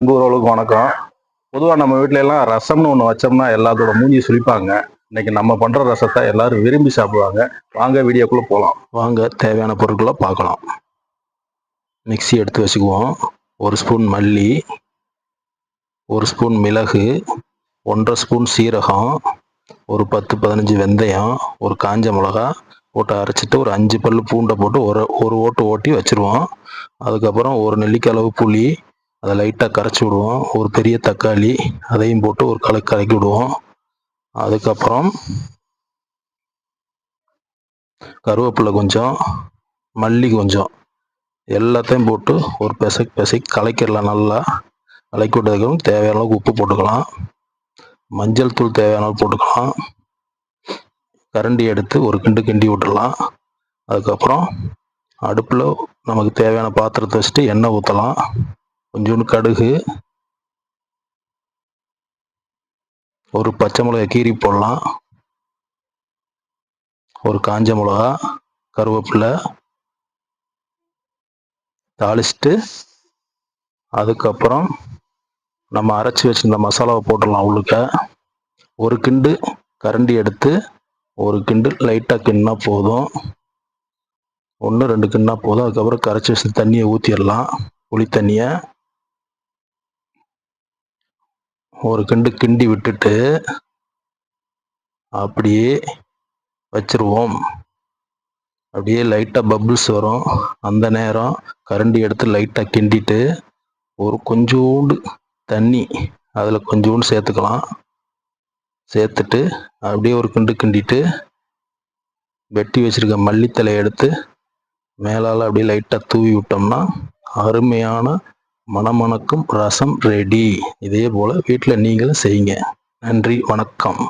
ஓரளவுக்கு வணக்கம். பொதுவாக நம்ம வீட்டில எல்லாம் ரசம்னு ஒன்று வச்சோம்னா எல்லாத்தோட மூஞ்சி சுழிப்பாங்க இன்னைக்கு நம்ம பண்ற ரசத்தை எல்லாரும் விரும்பி சாப்பிடுவாங்க. வாங்க வீடியோக்குள்ள போகலாம் வாங்க தேவையான பொருட்களை பார்க்கலாம். மிக்ஸி எடுத்து வச்சுக்குவோம். ஒரு ஸ்பூன் மல்லி ஒரு ஸ்பூன் மிளகு ஒன்றரை ஸ்பூன் சீரகம் ஒரு பத்து பதினஞ்சு வெந்தயம் ஒரு காஞ்ச மிளகா போட்டு அரைச்சிட்டு ஒரு அஞ்சு பல் பூண்டை போட்டு ஒரு ஒரு ஓட்டு ஓட்டி வச்சுருவோம். அதுக்கப்புறம் ஒரு நெல்லிக்காய் அளவு புளி அதை லைட்டாக கரைச்சி விடுவோம். ஒரு பெரிய தக்காளி அதையும் போட்டு ஒரு கலக்கு கலக்கி விடுவோம். அதுக்கப்புறம் கருவேப்பிலை கொஞ்சம் மல்லி கொஞ்சம் எல்லாத்தையும் போட்டு ஒரு பெசக் பெசக் கலைக்கிடலாம் நல்லா. கலக்கி விட்டதுக்கப்புறம் தேவையான அளவுக்கு உப்பு போட்டுக்கலாம். மஞ்சள் தூள் தேவையான அளவு போட்டுக்கலாம். கரண்டி எடுத்து ஒரு கிண்டு கிண்டி விட்டுடலாம். அதுக்கப்புறம் அடுப்பில் நமக்கு தேவையான பாத்திரத்தை வச்சுட்டு எண்ணெய் ஊற்றலாம் கொஞ்சோண்டு கடுகு ஒரு பச்சை மிளகாய் கீரி போடலாம். ஒரு காஞ்ச மிளகா கருவேப்பிலை தாளிச்சிட்டு அதுக்கப்புறம் நம்ம அரைச்சி வச்சிருந்த மசாலாவை போட்டுடலாம் உள்ளுக்க. ஒரு கிண்டு கரண்டி எடுத்து ஒரு கிண்டு லைட்டாக கிண்ணா போதும். ஒன்று ரெண்டு கிண்ணா போதும். அதுக்கப்புறம் கரைச்சி வச்ச தண்ணியை ஊற்றிடலாம் புளி தண்ணியை ஒரு கிண்டு கிண்டி விட்டுட்டு அப்படியே வச்சிருவோம். அப்படியே லைட்டாக பபுள்ஸ் வரும். அந்த நேரம் கரண்டி எடுத்து லைட்டாக கிண்டிட்டு ஒரு கொஞ்சோண்டு தண்ணி அதில் கொஞ்சோண்டு சேர்த்துக்கலாம். சேர்த்துட்டு அப்படியே ஒரு கிண்டு கிண்டிட்டு வெட்டி வச்சிருக்க மல்லித்தலை எடுத்து மேலால் அப்படியே லைட்டாக தூவி விட்டோம்னா அருமையான மணமணக்கும் ரசம் ரெடி இதே போல் வீட்டில் நீங்களும் செய்யுங்க. நன்றி வணக்கம்.